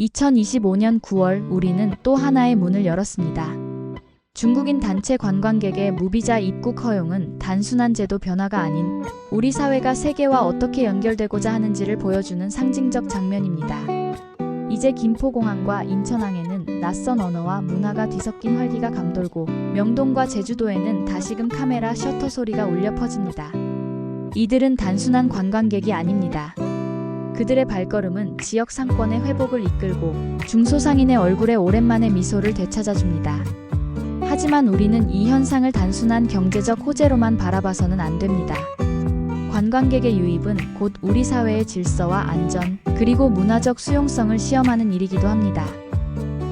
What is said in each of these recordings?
2025년 9월 우리는 또 하나의 문을 열었습니다. 중국인 단체 관광객의 무비자 입국 허용은 단순한 제도 변화가 아닌 우리 사회가 세계와 어떻게 연결되고자 하는지를 보여주는 상징적 장면입니다. 이제 김포공항과 인천항에는 낯선 언어와 문화가 뒤섞인 활기가 감돌고 명동과 제주도에는 다시금 카메라 셔터 소리가 울려 퍼집니다. 이들은 단순한 관광객이 아닙니다. 그들의 발걸음은 지역 상권의 회복을 이끌고 중소상인의 얼굴에 오랜만에 미소를 되찾아줍니다. 하지만 우리는 이 현상을 단순한 경제적 호재로만 바라봐서는 안 됩니다. 관광객의 유입은 곧 우리 사회의 질서와 안전, 그리고 문화적 수용성을 시험하는 일이기도 합니다.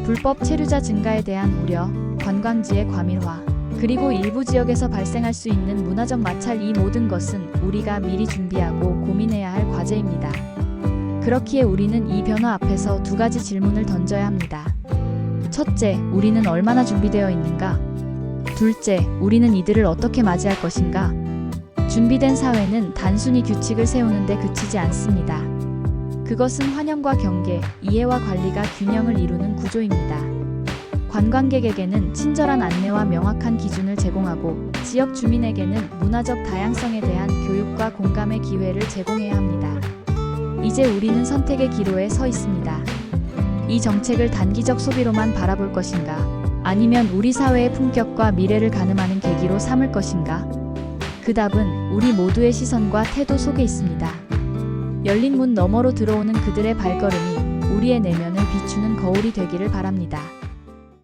불법 체류자 증가에 대한 우려, 관광지의 과밀화, 그리고 일부 지역에서 발생할 수 있는 문화적 마찰 이 모든 것은 우리가 미리 준비하고 고민해야 할 과제입니다. 그렇기에 우리는 이 변화 앞에서 두 가지 질문을 던져야 합니다. 첫째, 우리는 얼마나 준비되어 있는가? 둘째, 우리는 이들을 어떻게 맞이할 것인가? 준비된 사회는 단순히 규칙을 세우는데 그치지 않습니다. 그것은 환영과 경계, 이해와 관리가 균형을 이루는 구조입니다. 관광객에게는 친절한 안내와 명확한 기준을 제공하고 지역 주민에게는 문화적 다양성에 대한 교육과 공감의 기회를 제공해야 합니다. 이제 우리는 선택의 기로에 서 있습니다. 이 정책을 단기적 소비로만 바라볼 것인가? 아니면 우리 사회의 품격과 미래를 가늠하는 계기로 삼을 것인가? 그 답은 우리 모두의 시선과 태도 속에 있습니다. 열린 문 너머로 들어오는 그들의 발걸음이 우리의 내면을 비추는 거울이 되기를 바랍니다.